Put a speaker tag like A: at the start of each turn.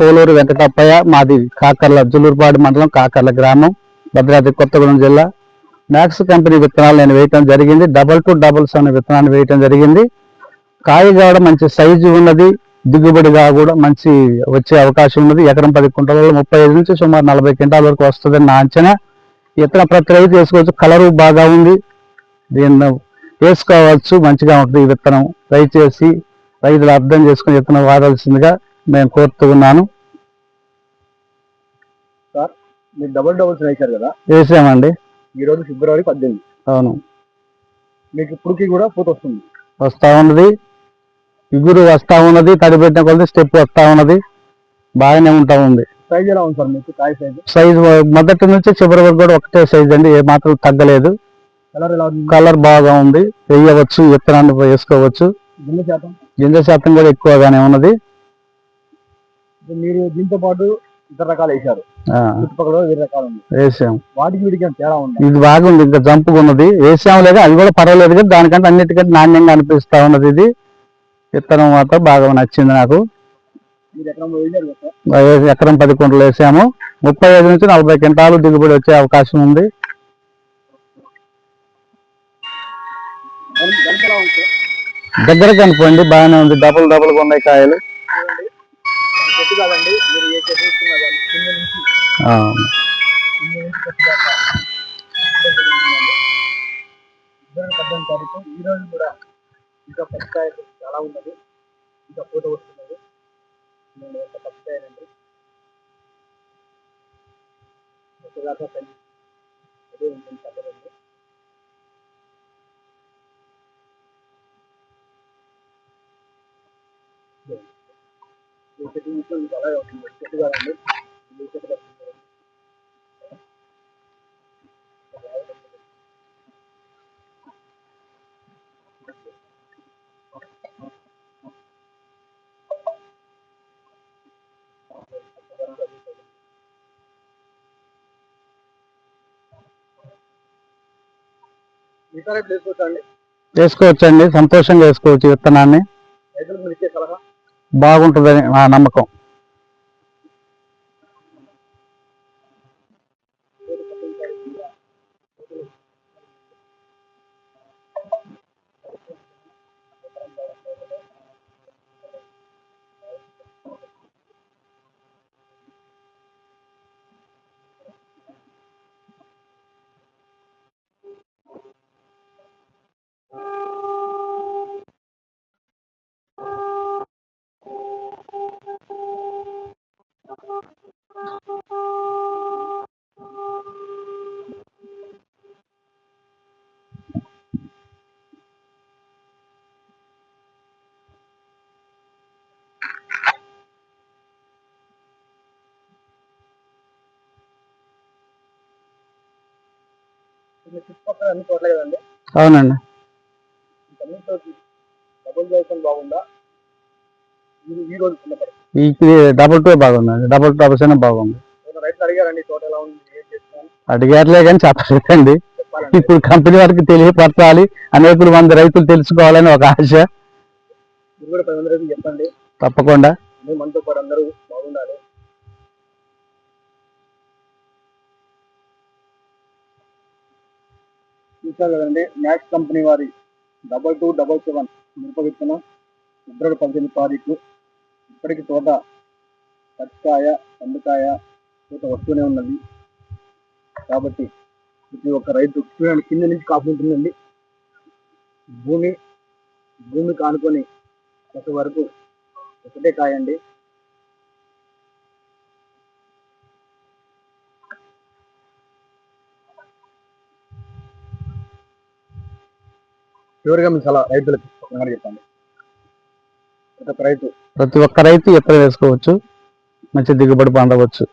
A: పోలూరు వెంకటప్పయ్య మాది కాకర్ల జులూరుపాడు మండలం కాకర్ల గ్రామం భద్రాద్రి కొత్తగూడెం జిల్లా. మ్యాక్స్ కంపెనీ విత్తనాలు నేను వేయటం జరిగింది. డబల్ టు డబల్స్ అనే విత్తనాన్ని వేయటం జరిగింది. కాయ కూడా మంచి సైజు ఉన్నది. దిగుబడిగా కూడా మంచి వచ్చే అవకాశం ఉన్నది. ఎకరం పది కుంటలలో ముప్పై ఐదు నుంచి సుమారు నలభై క్వింటాల వరకు వస్తుందని నా అంచనా. ఇతర ప్రతి రైతు వేసుకోవచ్చు. కలరు బాగా ఉంది. దీన్ని వేసుకోవచ్చు. మంచిగా ఉంటుంది ఈ విత్తనం. దయచేసి రైతులు అర్థం చేసుకుని విత్తనం వాడాల్సిందిగా నేను కోరుతున్నాను.
B: మీరు డబుల్ డబుల్స్ వేశారు కదా?
A: వేసామండి.
B: ఈ రోజు ఫిబ్రవరి పద్దెనిమిది.
A: అవును.
B: మీకు ఇప్పటికి కూడా పూత వస్తుంది.
A: వస్తా ఉన్నది. ఇగురు వస్తా ఉన్నది. తడిపెట్టిన కొలది స్టెప్ వస్తా ఉన్నది. బాగానే ఉంటా ఉంది.
B: సైజ్ ఎలా ఉంది సార్ మీకు? కాయ సైజ్
A: సైజ్ మొదటి నుంచి చివరి వరకు కూడా ఒకటే సైజ్ అండి. ఏ మాత్రం తగ్గలేదు.
B: కలర్ ఎలా ఉంది?
A: కలర్ బాగా ఉంది. వేయవచ్చు విత్తనాన్ని వేసుకోవచ్చు.
B: గింజ శాతం?
A: గింజ శాతం కూడా ఎక్కువగానే ఉన్నది.
B: మీరు దీంతో పాటు ఇతర రకాలు వేశారు. చుట్టుపక్కల వేరే రకాలు
A: వేసాం.
B: వాటికి వీటికి తేడా ఉంది?
A: ఇది బాగుంది. ఇంకా జంపుగా ఉన్నది. వేసాం లేదు అది కూడా పర్వాలేదు కానీ దానికంటే అన్నిటికంటే నాణ్యంగా అనిపిస్తా ఉన్నది ఇది. విత్తనం మాత్రం బాగా నచ్చింది నాకు. ఎకరం పది కుంటలు వేసాము. ముప్పై ఐదు నుంచి నలభై క్వింటాలు దిగుబడి వచ్చే అవకాశం ఉంది. దగ్గర కనుకోండి బాగానే ఉంది. డబుల్ డబుల్గా ఉన్నాయి కాయలు.
B: కాదండి మీరు ఏ కానీ కింద నుంచి కింద నుంచి చెట్టు దాకా ఇద్దరు పద్దెనిమిది తారీఖు ఈ రోజు కూడా ఇంకా పచ్చికాయ చాలా ఉన్నది ఇంకా పూత వస్తున్నది నేను యొక్క పచ్చికాయనండి వచ్చేదాకా పెంచి అదే ఉంటుంది పద్ధతి ఈ
A: వేసుకోవచ్చండి. సంతోషంగా వేసుకోవచ్చు విత్తనాన్ని
B: రైతులకు మీరు ఇచ్చే సలహా
A: బాగుంటుందని నా నమ్మకం. అవునండి.
B: డబుల్
A: టూ బాగుందండి. డబుల్ టూ అనే బాగుంది. అడిగారులే కానీ చెప్పలేదండి. ఇప్పుడు కంపెనీ వారికి తెలియపరచాలి. అనేకులు మంది రైతులు తెలుసుకోవాలని ఒక ఆశ. తప్పకుండా.
B: చూసారు కదండి మ్యాక్స్ కంపెనీ వారి డబల్ టూ డబల్ సెవెన్ మిరప విత్తనం ఫిబ్రవరి పద్దెనిమిది తారీఖు ఇప్పటికి తోట పచ్చికాయ పండుకాయ తోట వస్తూనే ఉన్నది. కాబట్టి ప్రతి ఒక్క రైతు చూడండి కింద నుంచి కాపు ఉంటుందండి భూమి భూమి కానుకొని కొంతవరకు వరకు ఒకటే కాయండి. చివరిగా మీకు సలహా రైతులకు చెప్పండి. ప్రతి ఒక్క రైతు
A: ప్రతి ఒక్క రైతు ఎక్కడ వేసుకోవచ్చు మంచి దిగుబడి పొందవచ్చు.